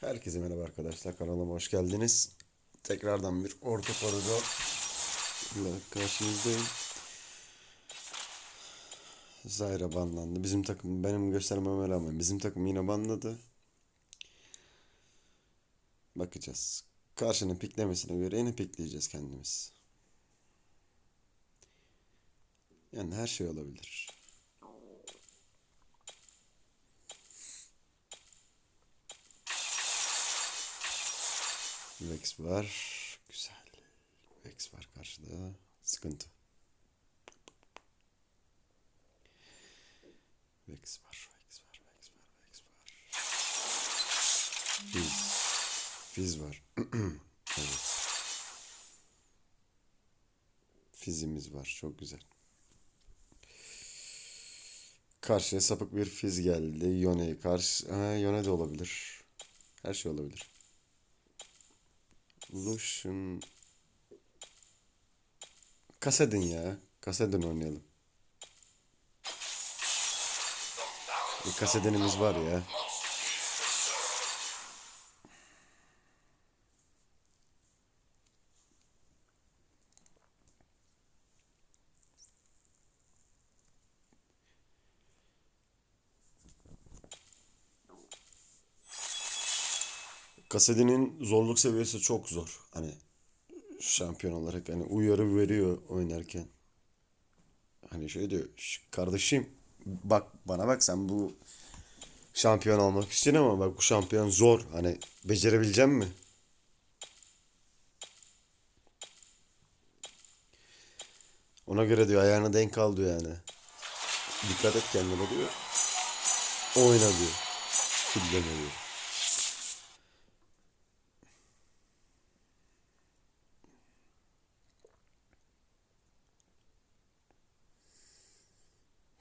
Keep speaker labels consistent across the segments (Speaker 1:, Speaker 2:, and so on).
Speaker 1: Herkese merhaba arkadaşlar. Kanalıma hoş geldiniz. Tekrardan bir orta ile karşınızdayım. Zayra banlandı. Bizim takım benim göstermeme rağmen bizim takım yine banladı. Bakacağız. Karşının piklemesine göre yine pikleyeceğiz kendimiz. Yani her şey olabilir. Vex var. Güzel. Vex var karşıda. Sıkıntı. Vex var. Vex var. Vex var. Vex var. Fiz. Fiz var. evet. Fizimiz var. Çok güzel. Karşıya sapık bir fiz geldi. Yone'ye karşı. Ha, Yone de olabilir. Her şey olabilir. Lucian Kasedin ya. Kasedin oynayalım. Bir kasedinimiz var ya. Kasedin'in zorluk seviyesi çok zor. Hani şampiyon olarak hani uyarı veriyor oynarken. Hani şey diyor, "Şş, kardeşim bak bana bak sen bu şampiyon olmak için ama bak bu şampiyon zor. Hani becerebilecek mi? Ona göre diyor ayağına denk al diyor yani. Dikkat et kendine diyor. Oyna diyor. Filleme diyor.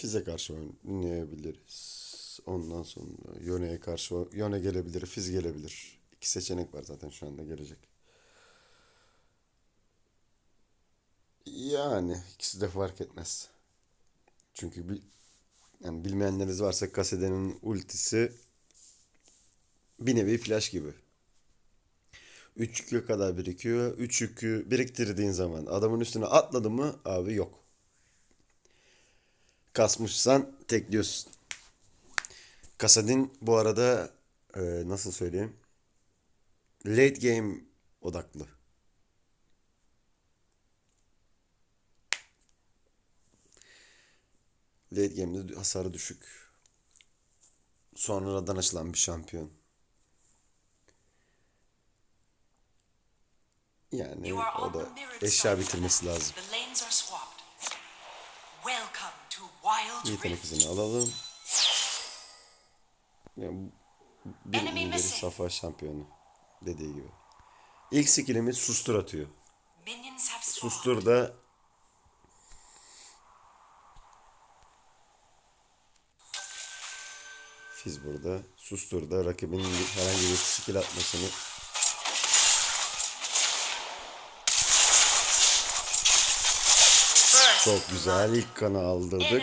Speaker 1: Fize karşı oynayabiliriz. Ondan sonra Yone'ye karşı Yone gelebilir, Fiz gelebilir. İki seçenek var zaten şu anda gelecek. Yani ikisi de fark etmez. Çünkü bil, yani bilmeyenleriniz varsa Kasede'nin ultisi bir nevi flash gibi. 3 yükü kadar birikiyor. 3 yükü biriktirdiğin zaman adamın üstüne atladı mı abi yok. Kasmışsan tekliyorsun. Kasadin bu arada e, nasıl söyleyeyim? Late game odaklı. Late game'de hasarı düşük. Sonradan açılan bir şampiyon. Yani o da eşya bitirmesi lazım.
Speaker 2: Welcome
Speaker 1: Yetenek hızını alalım. Yani bir ileri safa şampiyonu dediği gibi. İlk skillimiz sustur atıyor. Sustur da Fiz burada. Sustur da rakibin herhangi bir skill atmasını çok güzel. ilk kanı aldırdık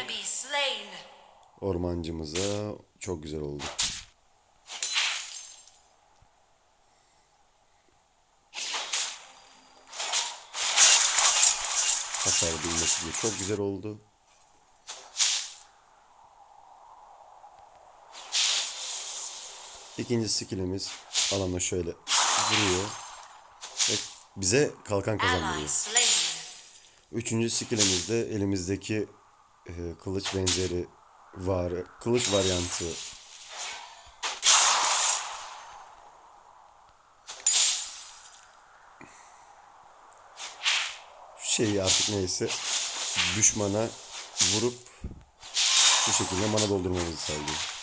Speaker 1: ormancımıza. Çok güzel oldu. Hasar bilmesi de çok güzel oldu. İkinci skillimiz alana şöyle vuruyor. Ve bize kalkan kazandırıyor. Üçüncü skillimizde elimizdeki e, kılıç benzeri var. Kılıç varyantı. Şeyi artık neyse düşmana vurup bu şekilde mana doldurmamızı sağlıyor.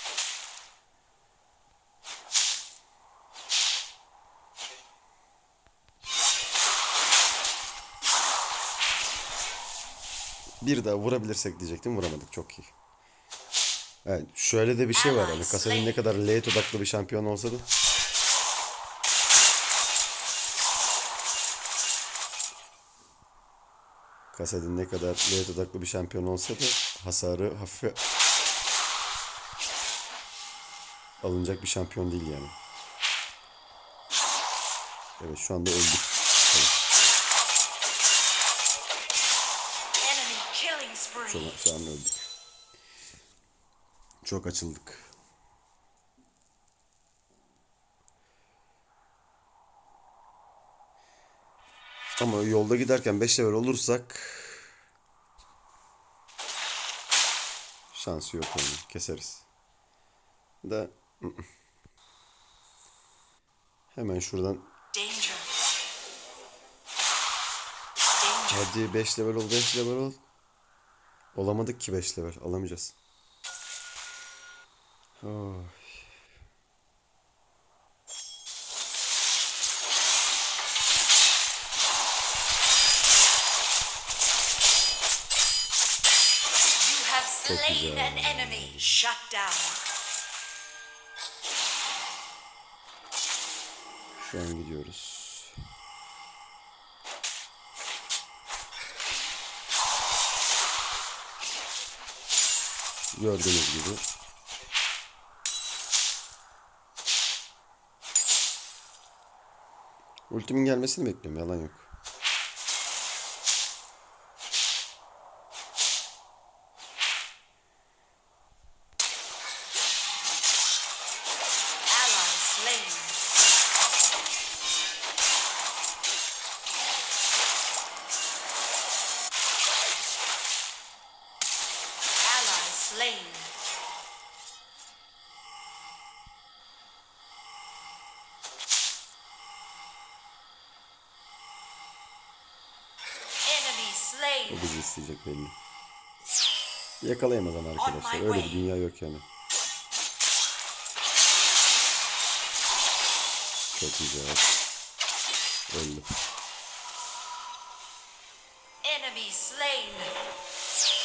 Speaker 1: Bir daha vurabilirsek diyecektim vuramadık çok iyi. Evet, şöyle de bir şey var hani Kasadin ne kadar late odaklı bir şampiyon olsa da Kasadin ne kadar late odaklı bir şampiyon olsa da hasarı hafife alınacak bir şampiyon değil yani. Evet şu anda öldük. Şu, an, şu an öldük. Çok açıldık. Ama yolda giderken 5 level olursak şansı yok onun. Keseriz. Da hemen şuradan hadi 5 level ol 5 level ol. Olamadık ki 5 level. Alamayacağız.
Speaker 2: Have
Speaker 1: Çok
Speaker 2: slain
Speaker 1: güzel.
Speaker 2: an enemy. Shut down.
Speaker 1: Şu an gidiyoruz. Gördüğünüz gibi. Ultimin gelmesini bekliyorum. Yalan yok. O bizi isteyecek belli. Yakalayamaz ama arkadaşlar. Öyle bir dünya yok yani. Çok güzel. Öldü.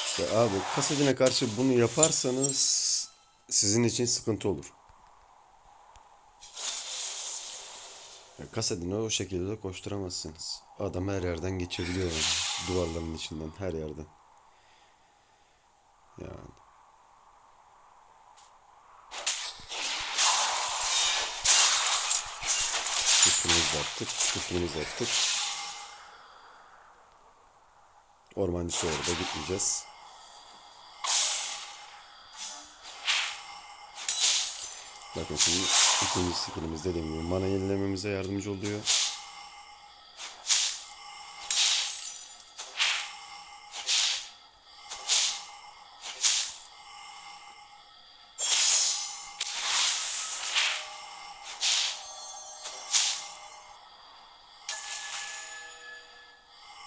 Speaker 1: İşte abi kasetine karşı bunu yaparsanız sizin için sıkıntı olur. Ya kasetine o şekilde koşturamazsınız. Adam her yerden geçebiliyor yani. Duvarların içinden her yerden. Yani. Kısmımızı attık. Kısmımızı attık. Ormancısı orada gitmeyeceğiz. Bakın şimdi ikinci skillimiz dediğim gibi mana yenilememize yardımcı oluyor.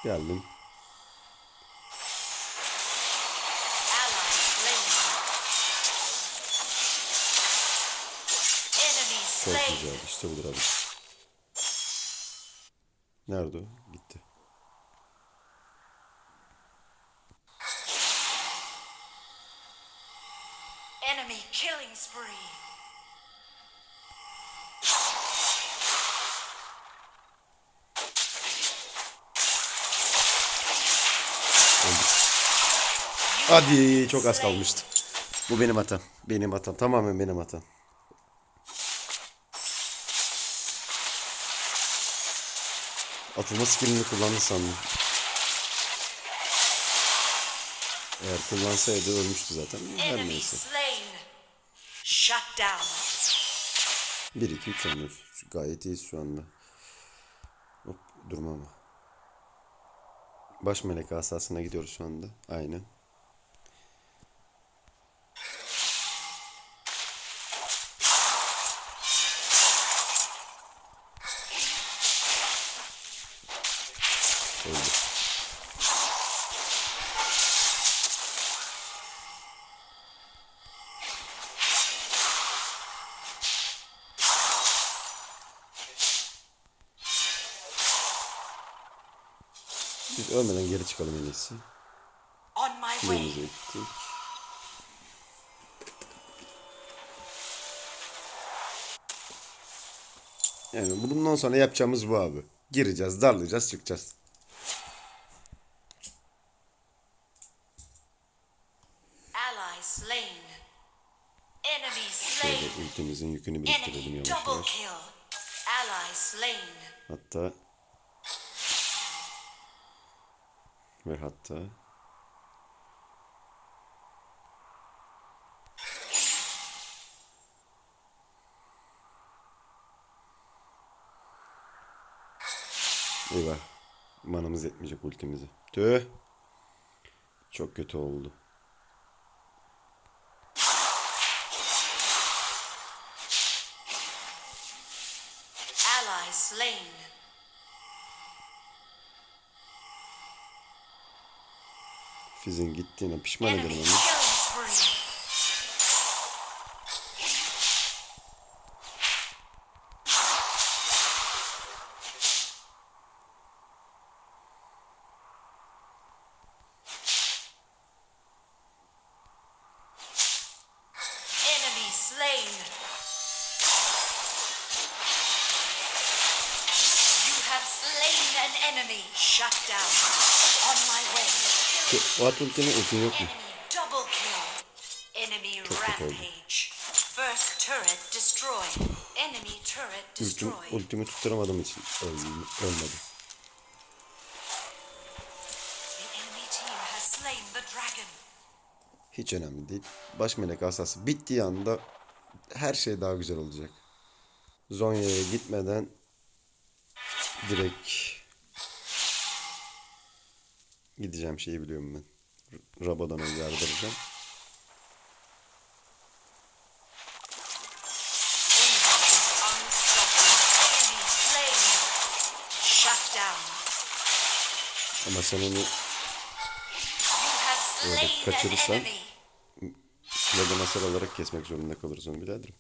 Speaker 1: Geldim. Çok güzel. İşte budur abi. Nerede o? Gitti. Hadi çok az kalmıştı. Bu benim hatam. Benim hatam. Tamamen benim hatam. Atılma skillini kullandı sandım. Eğer kullansaydı ölmüştü zaten. Her neyse.
Speaker 2: slain. Shut down.
Speaker 1: 1-2-3 oynuyoruz. Gayet iyiyiz şu anda. Hop durma ama. Baş melek asasına gidiyoruz şu anda. Aynen. Öldü. Biz ölmeden geri çıkalım en iyisi. Kulemizi ettik. Yani bundan sonra yapacağımız bu abi. Gireceğiz, darlayacağız, çıkacağız. Şöyle ultimizin yükünü biriktirelim yavaş yavaş. Hatta ve hatta Eyvah. Manamız yetmeyecek ultimize. Tüh. Çok kötü oldu.
Speaker 2: Ally slain.
Speaker 1: Fizz'in gittiğine pişman ederim onu.
Speaker 2: spree. Enemy slain. You have slain an enemy. Shut down. On my way.
Speaker 1: O at ultini ultin yok mu? Çok kötü oldu. Ultim, ultimi tutturamadığım için öldüm, ölmedim. Hiç önemli değil. Baş melek asası bittiği anda her şey daha güzel olacak. Zonya'ya gitmeden direkt gideceğim şeyi biliyorum ben. R- Rabadon'a yardıracağım. Ama sen onu
Speaker 2: an
Speaker 1: kaçırırsan- hasar alarak kesmek zorunda kalırız onu biraderim.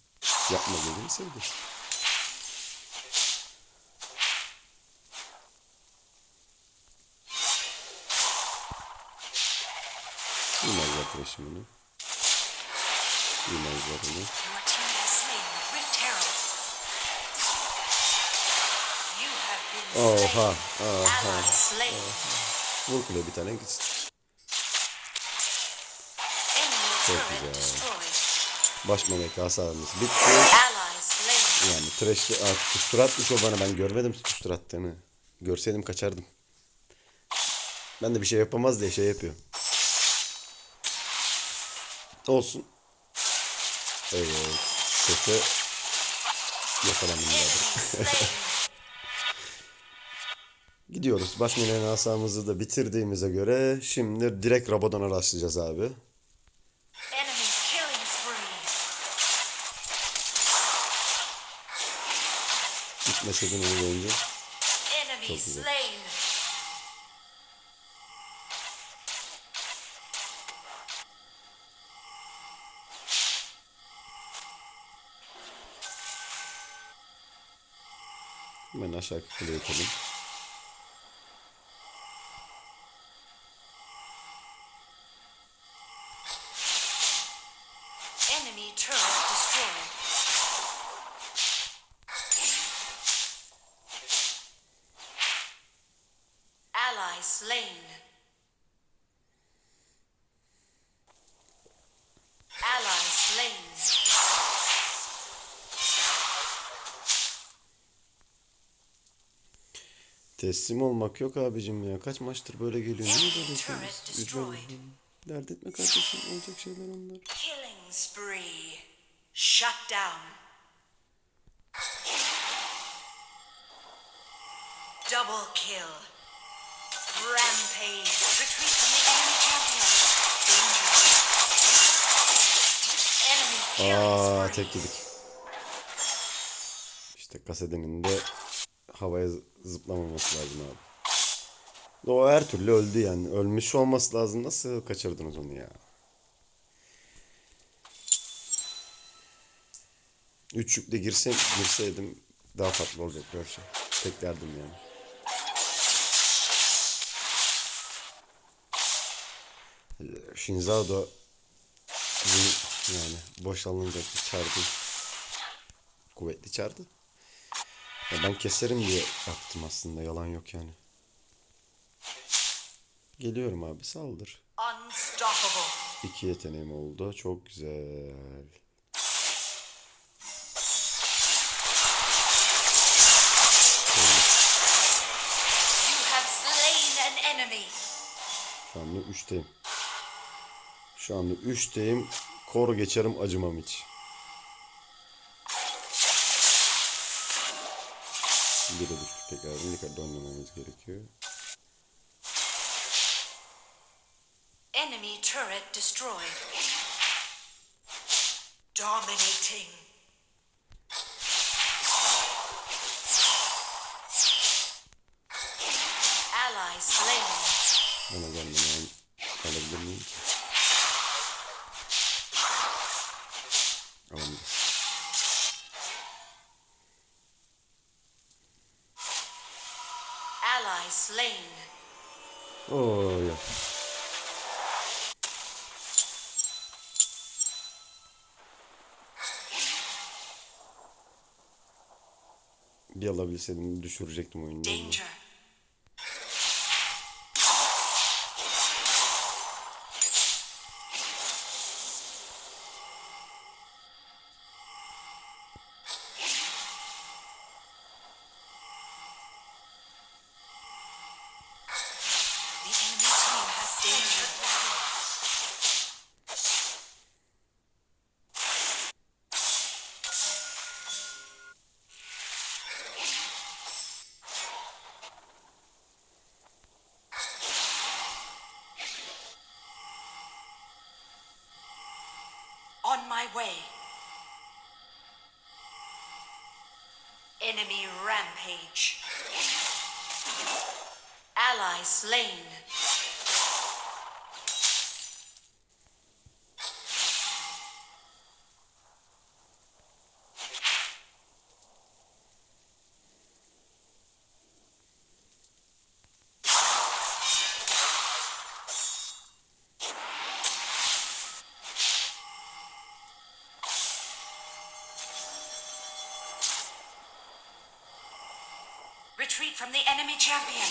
Speaker 1: Yapma gözünü sevdi.
Speaker 2: Herald. You have been
Speaker 1: Oha, oha.
Speaker 2: Slain.
Speaker 1: Vur kule bir tane gitsin. Çok güzel. Baş melek hasarımız bitti. Yani trash Aa, tutuştur atmış o bana. Ben görmedim tutuştur attığını. Görseydim kaçardım. Ben de bir şey yapamaz diye şey yapıyor. Olsun. Evet.
Speaker 2: Enemy slain.
Speaker 1: Gidiyoruz. Baş meleğin asamızı da bitirdiğimize göre şimdi direkt Rabadon'a rastlayacağız abi. Gitmeseydin onu görünce.
Speaker 2: Enemy
Speaker 1: güzel. Hemen aşağı kuleye atalım.
Speaker 2: Enemy turret destroyed. Ally slain. Ally slain.
Speaker 1: Teslim olmak yok abicim ya. Kaç maçtır böyle geliyor. Niye böyle. Üzüyorum. Dert etme kardeşim. Olacak şeyler onlar.
Speaker 2: Shut down. Double kill. Rampage. Retreat from the enemy champion.
Speaker 1: Aa tek yedik. İşte kasedenin de havaya zıplamaması lazım abi. O her türlü öldü yani. Ölmüş olması lazım. Nasıl kaçırdınız onu ya? Üç yükle girse, girseydim daha farklı olacak her şey. Teklerdim yani. Shinzado yani boş alınacak bir çardı. Kuvvetli çardı. Ya ben keserim diye yaptım aslında yalan yok yani. Geliyorum abi saldır. İki yeteneğim oldu. Çok güzel. Şu anda 3'teyim. Şu anda 3'teyim. Kor geçerim acımam hiç. Düştük tekrar. Gerekiyor.
Speaker 2: Enemy turret destroyed. Dominating. Allies slain.
Speaker 1: Alabilir miyim
Speaker 2: Ally slain.
Speaker 1: Oo ya. Bir alabilseydim düşürecektim oyunu.
Speaker 2: Danger. My way. Enemy rampage. Ally slain. Enemy champion.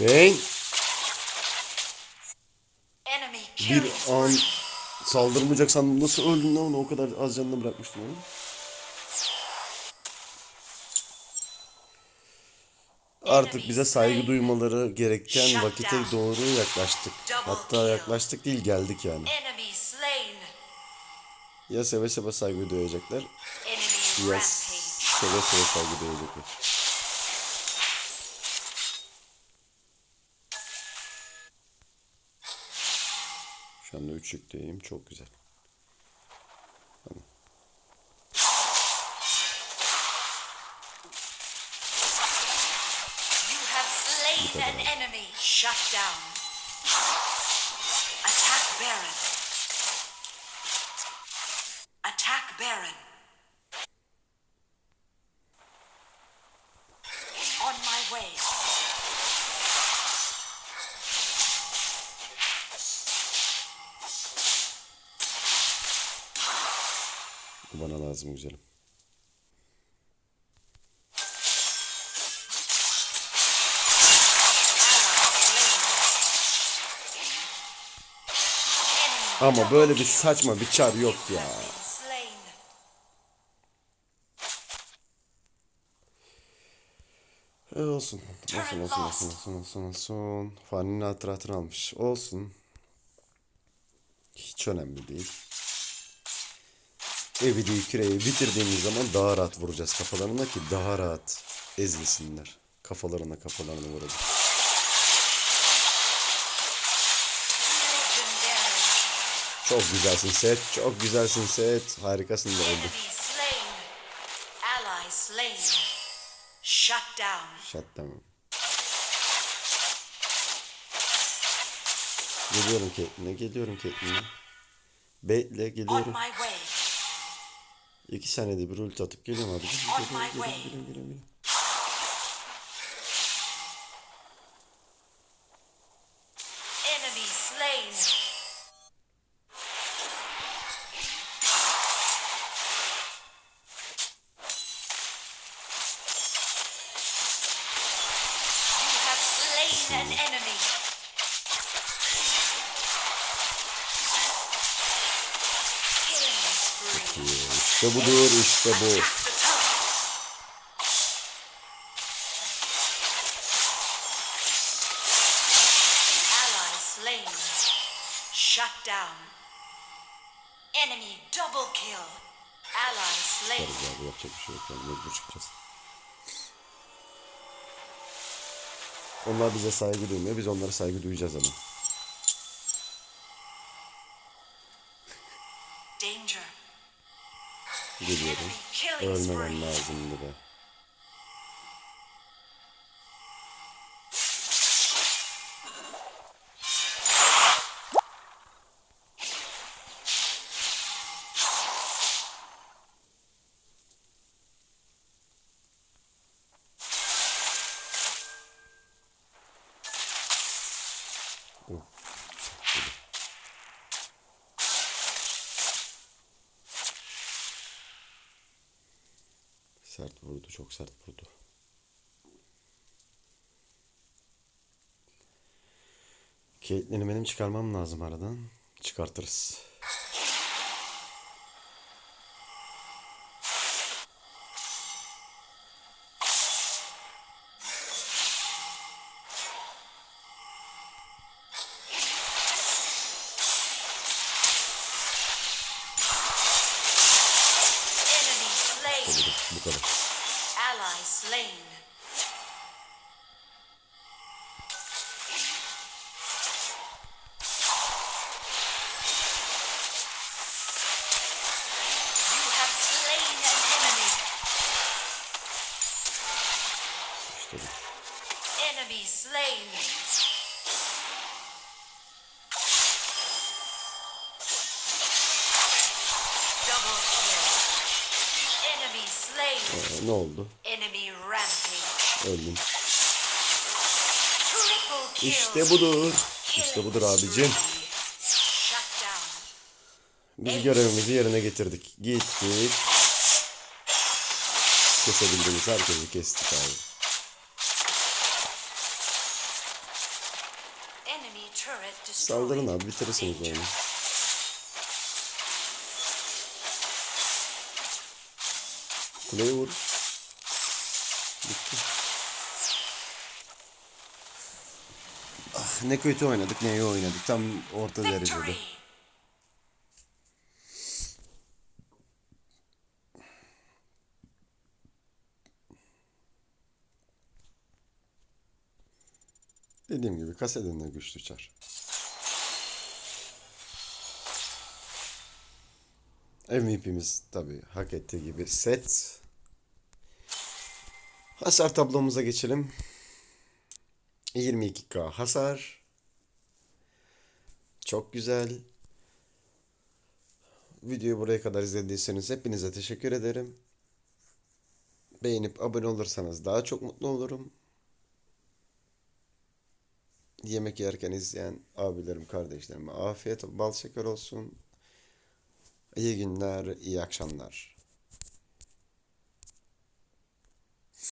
Speaker 2: Enemy
Speaker 1: bir an saldırmayacak sandım. Nasıl öldün lan onu? O kadar az canını bırakmıştım onu. Artık bize saygı duymaları gereken vakite doğru yaklaştık. Hatta yaklaştık değil geldik yani. Ya seve seve saygı duyacaklar ya seve seve saygı duyacaklar. Şu anda 3 yükteyim. Çok güzel.
Speaker 2: You have slain an enemy. Shut down. Attack Baron. Attack Baron. On my way.
Speaker 1: Bana lazım güzelim. Ama böyle bir saçma bir çar yok ya. E, olsun. Olsun olsun olsun olsun olsun olsun. Fani'nin hatıratını almış. Olsun. Hiç önemli değil. Ebedi küreyi bitirdiğimiz zaman daha rahat vuracağız kafalarına ki daha rahat ezilsinler. Kafalarına kafalarına vuralım. Çok güzelsin set. Çok güzelsin set. Harikasın da oldu.
Speaker 2: Shut down.
Speaker 1: Shut tamam. Geliyorum Caitlyn'e. Geliyorum Caitlyn'e. Bekle geliyorum. İki senede bir ulti atıp geliyorum abicim. Geliyorum, geliyorum, geliyorum, geliyorum. an
Speaker 2: enemy.
Speaker 1: İşte budur, işte bu.
Speaker 2: Shut down. Enemy double kill. Ally slain.
Speaker 1: Bu yapacak bir şey yok yani mecbur çıkacağız. Onlar bize saygı duymuyor, biz onlara saygı duyacağız ama.
Speaker 2: Danger.
Speaker 1: Geliyorum. Ölmemem
Speaker 2: spree.
Speaker 1: lazımdı vurdu, çok sert vurdu. Caitlyn'i benim çıkarmam lazım aradan. Çıkartırız.
Speaker 2: Slain. You have slain an enemy.
Speaker 1: İşte bu.
Speaker 2: Enemy slain. Double kill. Enemy slain.
Speaker 1: Ee, ne oldu? Öldüm. İşte budur. İşte budur abicim. Biz görevimizi yerine getirdik. Gittik. Kesebildiğimiz herkesi kestik abi. Saldırın abi bitirirsiniz oyunu. Kuleyi vur. Bitti. Ah, ne kötü oynadık ne iyi oynadık. Tam orta derecede.
Speaker 2: Victory.
Speaker 1: Dediğim gibi kaseden de güçlü çar. MVP'miz tabii hak ettiği gibi set. Hasar tablomuza geçelim. 22k hasar. Çok güzel. Videoyu buraya kadar izlediyseniz hepinize teşekkür ederim. Beğenip abone olursanız daha çok mutlu olurum yemek yerken izleyen abilerim, kardeşlerime afiyet, bal şeker olsun. İyi günler, iyi akşamlar.